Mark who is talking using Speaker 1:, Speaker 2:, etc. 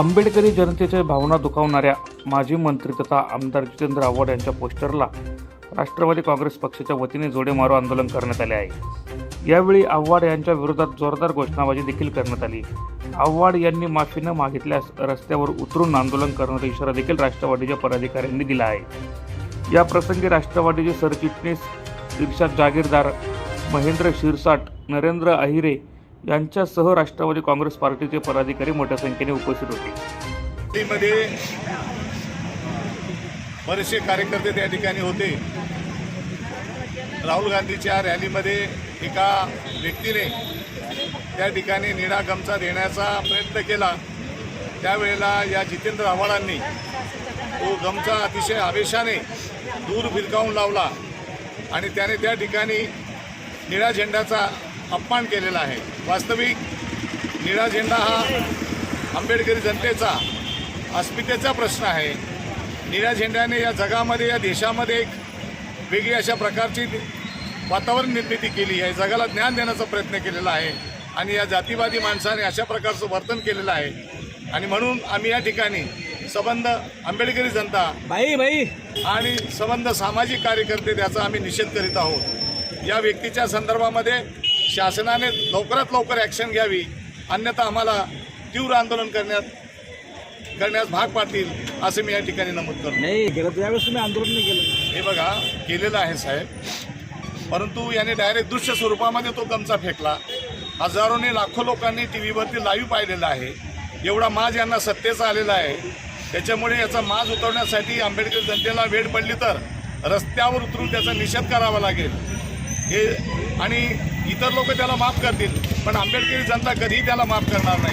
Speaker 1: आंबेडकरी जनतेच्या भावना दुखावणाऱ्या माजी मंत्री तथा आमदार जितेंद्र आव्हाड यांच्या पोस्टरला राष्ट्रवादी काँग्रेस पक्षाच्या वतीने जोडे मारो आंदोलन करण्यात आले आहे. यावेळी आव्हाड यांच्या विरोधात जोरदार घोषणाबाजी देखील करण्यात आली. आव्हाड यांनी माफी न मागितल्यास रस्त्यावर उतरून आंदोलन करण्याचा इशारा देखील राष्ट्रवादीच्या पदाधिकाऱ्यांनी दिला आहे. या प्रसंगी राष्ट्रवादीचे सरचिटणीस इर्षाद जागीरदार महेंद्र शिरसाट नरेंद्र अहिरे यांच्यासह राष्ट्रवादी काँग्रेस पार्टीचे पदाधिकारी मोठ्या संख्येने उपस्थित होते.
Speaker 2: बरेचसे कार्यकर्ते त्या ठिकाणी होते. राहुल गांधीच्या रॅलीमध्ये एका व्यक्तीने त्या ठिकाणी निळा गमचा देण्याचा प्रयत्न केला. त्यावेळेला या जितेंद्र आव्हाडांनी तो गमचा अतिशय आवेशाने दूर भिरकावून लावला आणि त्याने त्या ठिकाणी निळ्या झेंड्याचा अपमान केलेला आहे. वास्तविक निळा झेंडा हा आंबेडकरी जनतेचा अस्मितेचा प्रश्न आहे. निळ्या झेंड्याने या जगामध्ये या देशामध्ये एक वेगळी अशा प्रकारची वातावरण निर्मिती केली आहे. जगाला ज्ञान देण्याचा प्रयत्न केलेला आहे आणि या जातीवादी माणसाने अशा प्रकारचं वर्तन केलेलं आहे. आणि म्हणून आम्ही या ठिकाणी संबंध आंबेडकरी जनता
Speaker 3: बाई बाई
Speaker 2: आणि संबंध सामाजिक कार्यकर्ते त्याचा आम्ही निषेध करीत आहोत. या व्यक्तीच्या संदर्भामध्ये शासनाने लवकरात लवकर ॲक्शन घ्यावी. अन्यथा आम्हाला तीव्र आंदोलन करण्यात करण्यास भाग पाडतील असे मी या ठिकाणी नमूद करतो.
Speaker 3: नाही गेलं त्यावेळेस तुम्ही आंदोलन नाही केलं.
Speaker 2: हे बघा केलेलं आहे साहेब. परंतु याने डायरेक्ट दृश्य स्वरूपामध्ये तो गमचा फेकला. हजारोने लाखो लोकांनी टी व्हीवरती लाईव्ह पाहिलेला आहे. एवढा माज यांना सत्तेचा आलेला आहे. त्याच्यामुळे याचा माज उतरवण्यासाठी आंबेडकर जनतेला वेळ पडली तर रस्त्यावर उतरून त्याचा निषेध करावा लागेल. हे आणि इतर लोक त्याला माफ करतील पण आंबेडकरी जनता कधीही त्याला माफ करणार नाही.